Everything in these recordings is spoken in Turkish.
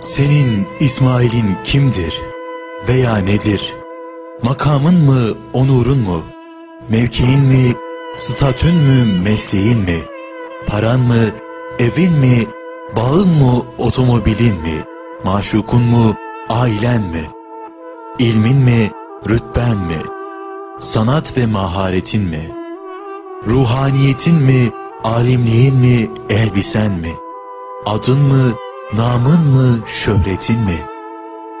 Senin İsmail'in kimdir veya nedir? Makamın mı, onurun mu? Mevkiin mi, statün mü, mesleğin mi? Paran mı, evin mi, bağın mı, otomobilin mi? Maşukun mu, ailen mi? İlmin mi, rütben mi? Sanat ve maharetin mi? Ruhaniyetin mi, alimliğin mi, elbisen mi? Adın mı, namın mı, şöhretin mi?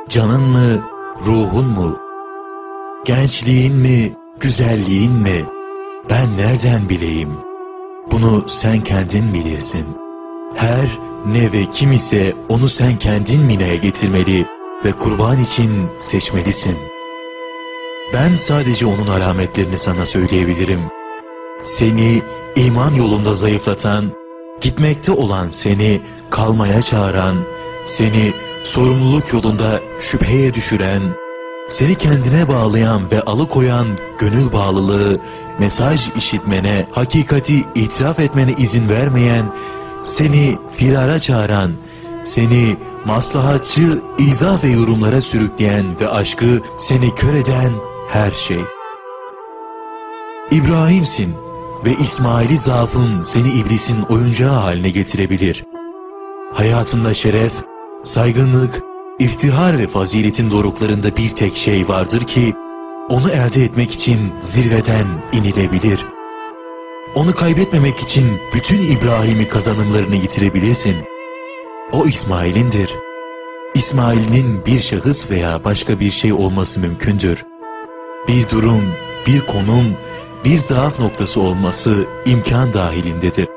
Canın mı, ruhun mu? Gençliğin mi, güzelliğin mi? Ben nereden bileyim? Bunu sen kendin bilirsin. Her ne ve kim ise onu sen kendin mineye getirmeli ve kurban için seçmelisin. Ben sadece onun alametlerini sana söyleyebilirim. Seni iman yolunda zayıflatan, gitmekte olan seni kalmaya çağıran, seni sorumluluk yolunda şüpheye düşüren, seni kendine bağlayan ve alıkoyan gönül bağlılığı, mesaj işitmene, hakikati itiraf etmene izin vermeyen, seni firara çağıran, seni maslahatçı izah ve yorumlara sürükleyen ve aşkı seni kör eden her şey. İbrahim'sin ve İsmail'i zaafın seni iblisin oyuncağı haline getirebilir. Hayatında şeref, saygınlık, iftihar ve faziletin doruklarında bir tek şey vardır ki, onu elde etmek için zirveden inilebilir. Onu kaybetmemek için bütün İbrahim'i kazanımlarını yitirebilirsin. O İsmail'indir. İsmail'in bir şahıs veya başka bir şey olması mümkündür. Bir durum, bir konum, bir zaaf noktası olması imkan dahilindedir.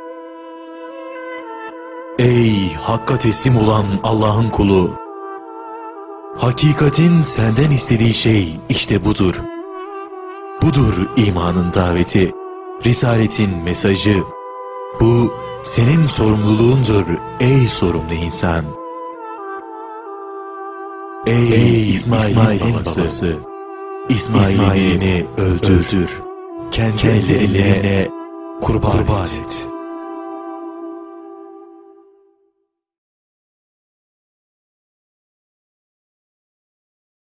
Ey Hakka teslim olan Allah'ın kulu! Hakikatin senden istediği şey işte budur. Budur imanın daveti, risaletin mesajı. Bu senin sorumluluğundur ey sorumlu insan. Ey, ey İsmail'in, İsmail'in babası, babası İsmail'ini öldür, öldür. kendi, kendi ellerine kurban, kurban et. et.